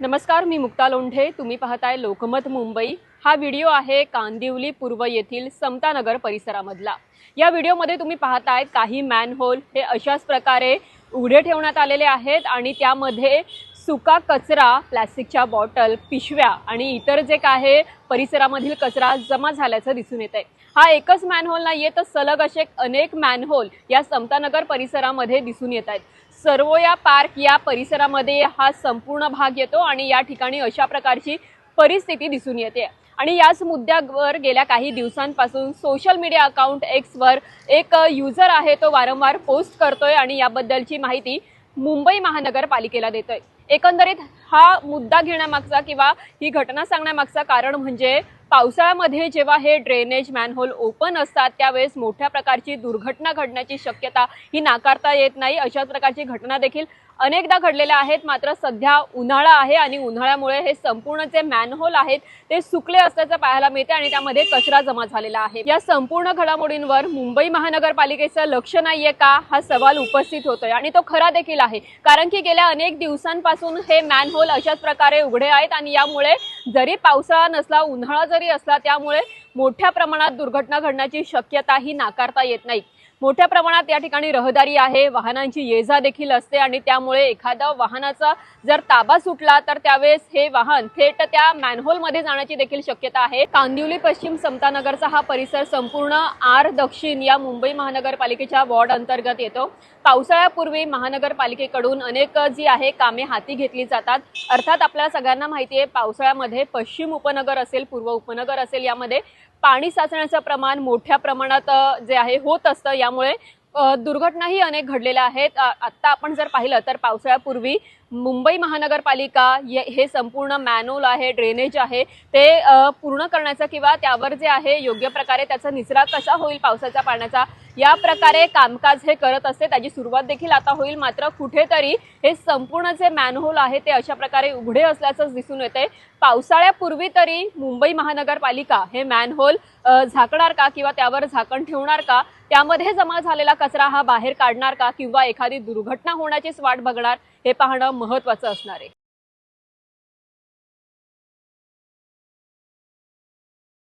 नमस्कार मी मुक्ता लोंढे. तुम्ही पाहताय लोकमत मुंबई. हा व्हिडिओ आहे कांदिवली पूर्व येथील समतानगर परिसरामधला. या व्हिडिओमध्ये तुम्ही पाहताय काही मॅनहोल हे अशाच प्रकारे उघडे ठेवण्यात आलेले आहेत आणि त्यामध्ये सुका कचरा प्लॅस्टिकच्या बॉटल पिशव्या आणि इतर जे काय परिसरामधील कचरा जमा झाल्याचं दिसून येत आहे हा एकच मॅनहोल नाहीये तर सलग असे अनेक मॅनहोल या समतानगर परिसरामध्ये दिसून येत आहेत. सर्वोया पार्क या परिसरामध्ये हा संपूर्ण भाग येतो आणि या ठिकाणी अशा प्रकारची परिस्थिती दिसून येते. आणि याच मुद्द्यावर गेल्या काही दिवसांपासून सोशल मीडिया अकाउंट एक्सवर एक युजर आहे तो वारंवार पोस्ट करतोय आणि याबद्दलची माहिती मुंबई महानगरपालिकेला देतोय. एकंदरीत हा मुद्दा घेण्यामागचा किंवा ही घटना सांगण्यामागचा कारण म्हणजे पावसाळ्यामध्ये जेव्हा हे ड्रेनेज मॅनहोल ओपन असतात त्यावेळेस मोठ्या प्रकारची दुर्घटना घडण्याची शक्यता ही नाकारता येत नाही. अशाच प्रकारची घटना देखील अनेकदा घडलेल्या आहेत. मात्र सध्या उन्हाळा आहे आणि उन्हाळ्यामुळे हे संपूर्ण जे मॅनहोल आहेत ते सुकले असल्याचं पाहायला मिळते आणि त्यामध्ये कचरा जमा झालेला आहे. या संपूर्ण घडामोडींवर मुंबई महानगरपालिकेचं लक्ष नाहीये का? हा सवाल उपस्थित होतोय आणि तो खरा देखील आहे. कारण की गेल्या अनेक दिवसांपासून हे मॅनहोल अशाच प्रकारे उघडे आहेत आणि यामुळे जरी पावसाळा नसला उन्हाळा जरी असला त्यामुळे मोठ्या प्रमाणात दुर्घटना घडण्याची शक्यताही नाकारता येत नाही. मोठ्या प्रमाणात या ठिकाणी रहदारी आहे. वाहनांची ये जा देखील असते आणि त्यामुळे एखादा वाहनाचा जर ताबा सुटला तर त्यावेळेस हे वाहन थेट त्या मॅनहोलमध्ये जाण्याची देखील शक्यता आहे. कांदिवली पश्चिम समतानगरचा हा परिसर संपूर्ण आर दक्षिण या मुंबई महानगरपालिकेच्या वॉर्ड अंतर्गत येतो. पावसाळ्यापूर्वी महानगरपालिकेकडून अनेक जी आहे कामे हाती घेतली जातात. अर्थात आपल्या सगळ्यांना माहिती आहे पावसाळ्यामध्ये पश्चिम उपनगर असेल पूर्व उपनगर असेल यामध्ये पाणी साचण्याचं प्रमाण मोठ्या प्रमाणात जे आहे होत असतं. यामुळे दुर्घटनाही अनेक घडलेल्या आहेत. आत्ता आपण जर पाहिलं तर पावसाळ्यापूर्वी मुंबई महानगरपालिका हे संपूर्ण मॅनोल आहे ड्रेनेज आहे. ते पूर्ण करण्याचं किंवा त्यावर जे आहे योग्य प्रकारे त्याचा निचरा कसा होईल पावसाच्या पाण्याचा या प्रकारे कामकाज हे करत असते. त्याची सुरुवात देखील आता होईल. मात्र कुठेतरी हे संपूर्ण जे मॅनहोल आहे ते अशा प्रकारे उघडे असल्याचंच दिसून येते पावसाळ्यापूर्वी तरी मुंबई महानगरपालिका हे मॅनहोल झाकणार का किंवा त्यावर झाकण ठेवणार का? त्यामध्ये जमा झालेला कचरा हा बाहेर काढणार का? किंवा एखादी दुर्घटना होण्याचीच वाट बघणार? हे पाहणं महत्त्वाचं असणार आहे.